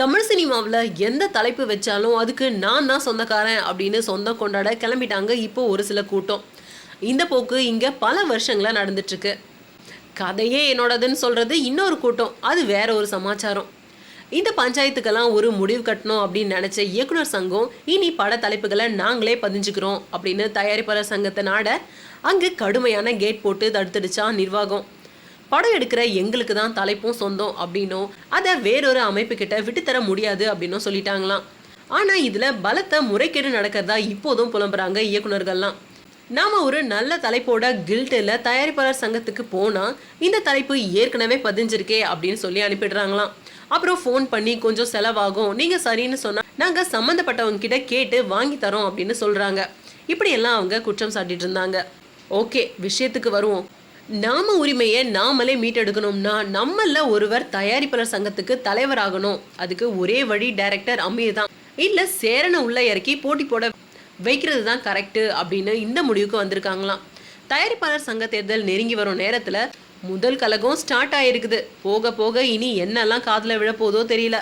தமிழ் சினிமாவில் எந்த தலைப்பு வச்சாலும் அதுக்கு நான் தான் சொந்தக்காரன் அப்படின்னு சொந்தம் கொண்டாட கிளம்பிட்டாங்க இப்போ ஒரு சில கூட்டம். இந்த போக்கு இங்கே பல வருஷங்களாக நடந்துட்டுருக்கு. கதையே என்னோடதுன்னு சொல்கிறது இன்னொரு கூட்டம். அது வேற ஒரு சமாச்சாரம். இந்த பஞ்சாயத்துக்கெல்லாம் ஒரு முடிவு கட்டணும் அப்படின்னு நினச்ச இயக்குனர் சங்கம் இனி பட தலைப்புகளை நாங்களே பதிஞ்சுக்கிறோம் அப்படின்னு தயாரிப்பாளர் சங்கத்தை நாட அங்கு கடுமையான கேட் போட்டு தடுத்துடுச்சா நிர்வாகம். படம் எடுக்கிற எங்களுக்கு தான் தலைப்பும் சொந்தம் அப்படின்னும் அதை வேறொரு அமைப்பு கிட்ட விட்டுத்தர முடியாது அப்படின்னும் சொல்லிட்டாங்களாம். ஆனா இதுல பலத்த முறைகேடு நடக்கிறதா இப்போதும் புலம்புறாங்க இயக்குனர்கள்லாம். நாம ஒரு நல்ல தலைப்போட கில்ட்டில் தயாரிப்பாளர் சங்கத்துக்கு போனால் இந்த தலைப்பு ஏற்கனவே பதிஞ்சிருக்கே அப்படின்னு சொல்லி அனுப்பிடுறாங்களாம். அப்புறம் ஃபோன் பண்ணி கொஞ்சம் செலவாகும். நீங்க சரின்னு சொன்னா நாங்க சம்மந்தப்பட்டவங்க கிட்ட கேட்டு வாங்கி தரோம் அப்படின்னு சொல்றாங்க. இப்படியெல்லாம் அவங்க குற்றம் சாட்டிட்டு இருந்தாங்க. ஓகே விஷயத்துக்கு வருவோம். நாம உரிமையை நாமளே மீட்டெடுக்கணும்னா நம்மள ஒருவர் தயாரிப்பாளர் சங்கத்துக்கு தலைவராகணும். அதுக்கு ஒரே வழி டைரக்டர் அமீர் தான். இல்ல சேரனை உள்ள இறக்கி போட்டி போட வைக்கிறது தான் கரெக்டு அப்படின்னு இந்த முடிவுக்கு வந்திருக்காங்களாம். தயாரிப்பாளர் சங்க தேர்தல் நெருங்கி வரும் நேரத்துல முதல் கலகம் ஸ்டார்ட் ஆயிருக்குது. போக போக இனி என்னெல்லாம் காதில் விழப்போதோ தெரியல.